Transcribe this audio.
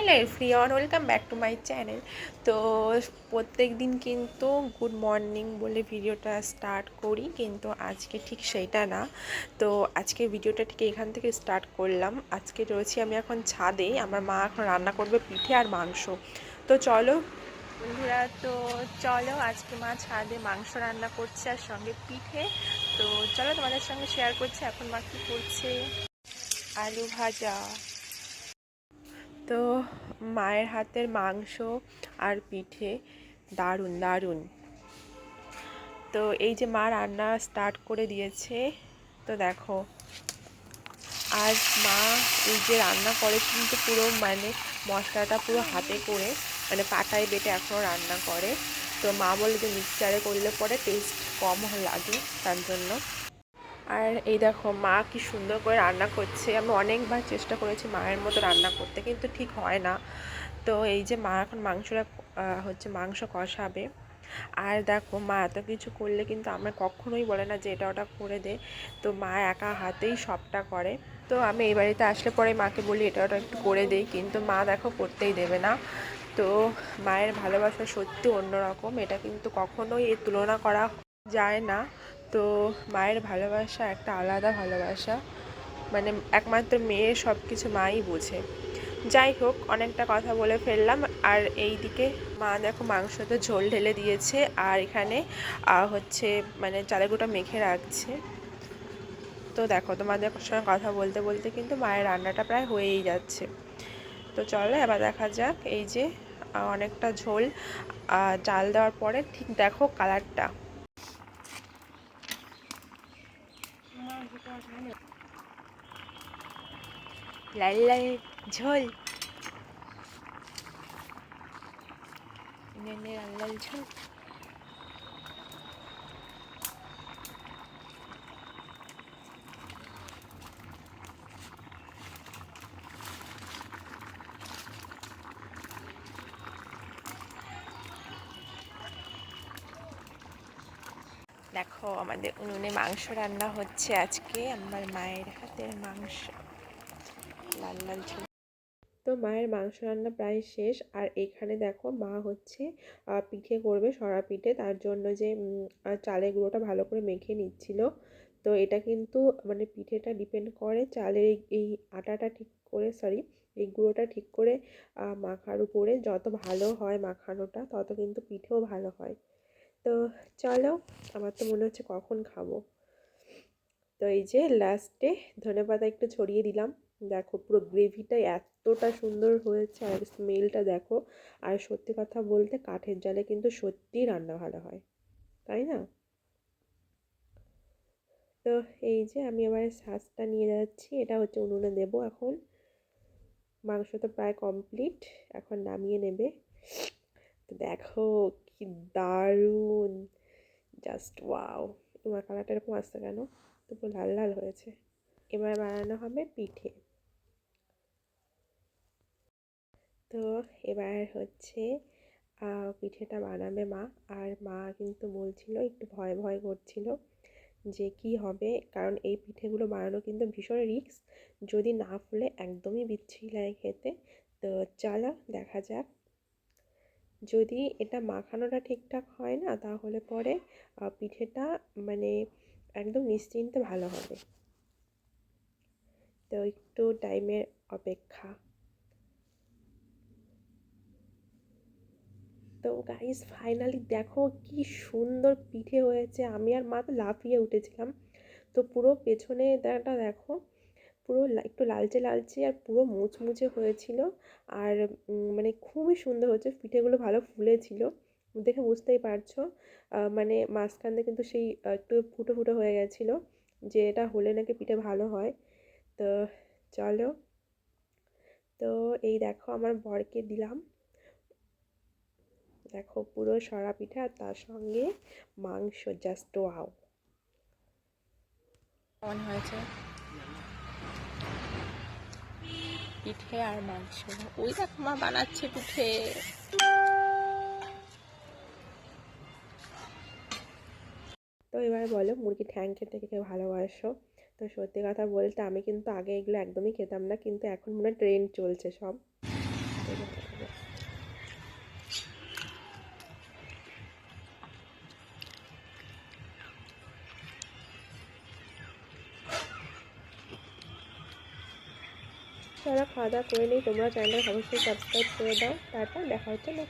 Hello everyone welcome back to my channel তো প্রত্যেক দিন কিন্তু গুড মর্নিং বলে ভিডিওটা স্টার্ট করি, কিন্তু আজকে ঠিক সেইটা না। তো আজকে ভিডিওটা ঠিক এখান থেকে স্টার্ট করলাম। আজকে রয়েছি আমি এখন ছাদে, আমার মা এখন রান্না করবে পিঠে আর মাংস। তো চলো, বন্ধুরা, তো চলো, আজকে মা ছাদে মাংস রান্না করছে আর সঙ্গে পিঠে। তো চলো তোমাদের সঙ্গে শেয়ার করছে, এখন মা কী করছে? আলু ভাজা। তো মায়ের হাতের মাংস আর পিঠে, দারুণ দারুণ। তো এই যে মা রান্না স্টার্ট করে দিয়েছে, তো দেখো। আর মা এই যে রান্না করে কিন্তু পুরো মানে মশলাটা পুরো হাতে করে মানে পাটায় বেটে এখনও রান্না করে। তো মা বলে যে মিক্সচারে করলে পরে টেস্ট কম লাগে তার জন্য। আর এই দেখো, মা কি সুন্দর করে রান্না করছে। আমি অনেকবার চেষ্টা করেছি মায়ের মতো রান্না করতে, কিন্তু ঠিক হয় না। তো এই যে মা এখন মাংসটা হচ্ছে মাংস কষাবে। আর দেখো, মা এত কিছু করলে কিন্তু আমরা কখনোই বলে না যে এটা ওটা করে দে। তো মা একা হাতেই সবটা করে। তো আমি এই বাড়িতে আসলে পরে মাকে বলি, এটা ওটা একটু করে দেই কিন্তু মা দেখো করতেই দেবে না। তো মায়ের ভালোবাসা সত্যি অন্যরকম। এটা কিন্তু কখনোই এর তুলনা করা যায় না। তো মায়ের ভালোবাসা একটা আলাদা ভালোবাসা। মানে একমাত্র মেয়ে সব কিছু মাই বোঝে। যাই হোক, অনেকটা কথা বলে ফেললাম। আর এই দিকে মা দেখো মাংসতে ঝোল ঢেলে দিয়েছে। আর এখানে হচ্ছে মানে চালেগুটা মেখে রাখছে। তো দেখো, তোমাদের সঙ্গে কথা বলতে বলতে কিন্তু মায়ের রান্নাটা প্রায় হয়েই যাচ্ছে। তো চলো, এবার দেখা যাক এই যে অনেকটা ঝোল। চাল দেওয়ার পরে ঠিক দেখো কালারটা। লাল লাল ঝোল। লাল লাল ঝোল। দেখো, আমাদের উনুনে মাংস রান্না হচ্ছে আজকে। আমার মায়ের হাতের মাংস। লাল লাল তো মায়ের মাংস রান্না প্রায় শেষ। আর এখানে দেখো, মা হচ্ছে পিঠে করবে সরা পিঠে। তার জন্য যে চালের গুঁড়োটা ভালো করে মেখে নিচ্ছিল। তো এটা কিন্তু মানে পিঠেটা ডিপেন্ড করে। চালের এই আটাটা ঠিক করে, সরি, এই গুঁড়োটা ঠিক করে মাখার উপরে যত ভালো হয় মাখানোটা, তত কিন্তু পিঠেও ভালো হয়। তো চলো, আমার তো মনে হচ্ছে কখন খাব। তো এই যে লাস্টে ধনেপাতা একটু ছড়িয়ে দিলাম। দেখো পুরো গ্রেভিটা এতটা সুন্দর হয়েছে আর স্মেলটা দেখো। আর সত্যি কথা বলতে কাঠের জালে কিন্তু সত্যিই রান্না ভালো হয়, তাই না? তো এই যে আমি এবার শাঁসটা নিয়ে যাচ্ছি, এটা হচ্ছে উনুনে দেবো এখন। মাংস তো প্রায় কমপ্লিট এখন নামিয়ে নেবে। তো দেখো কি দারুণ। জাস্ট ওয়াও তোমার কালারটা এরকম আসছে কেন? তো পুরো লাল লাল হয়েছে। এবার বানানো হবে পিঠে। তো এবার হচ্ছে পিঠেটা বানাবে মা। আর মা কিন্তু বলছিল, একটু ভয় ভয় করছিল যে কি হবে। কারণ এই পিঠেগুলো বানানো কিন্তু ভীষণ রিস্ক। যদি না ফুলে একদমই বিচ্ছিরি লাগে খেতে। তো চলো দেখা যাক। যদি এটা মাখানোটা ঠিকঠাক হয় না, তাহলে পরে পিঠেটা মানে একদম নিশ্চিন্তে ভালো হবে। তো একটু টাইমের অপেক্ষা। তো গাইস ফাইনালি দেখো কি সুন্দর পিঠে হয়েছে। আমি আর মা তো লাফিয়ে উঠেছিলাম। তো পুরো পেছনে এটা দেখো পুরো একটু লালচে লালচে আর পুরো মুচমুচে হয়েছিল। আর মানে খুবই সুন্দর হয়েছে। পিঠেগুলো ভালো ফুলেছিল, দেখে বুঝতেই পারছ। মানে মাঝখান দিয়ে কিন্তু সেই একটু ফুটো ফুটো হয়ে গেছিল যে এটা হলে নাকি পিঠে ভালো হয়। তো চলো। তো এই দেখো, আমার বরকে দিলাম। দেখো, পুরো সরা পিঠা আর তার সঙ্গে মাংস জাস্ট ওয়াও কেমন হয়েছে। পিঠে আর মাংস। ওই দেখো মা বানাচ্ছে পিঠে। তো এবার বলো, মুরগি ঠ্যাং খেতে খেতে ভালোবাসো? তো সত্যি কথা বলতে আমি কিন্তু আগে এগুলো একদমই খেতাম না, কিন্তু এখন মনে হয় ট্রেন্ড চলছে সব। তো চলো খাওয়া দাওয়া করে নিই তোমরা চ্যানেলটা অবশ্যই সাবস্ক্রাইব করে দাও। টাটা দেখা হচ্ছে next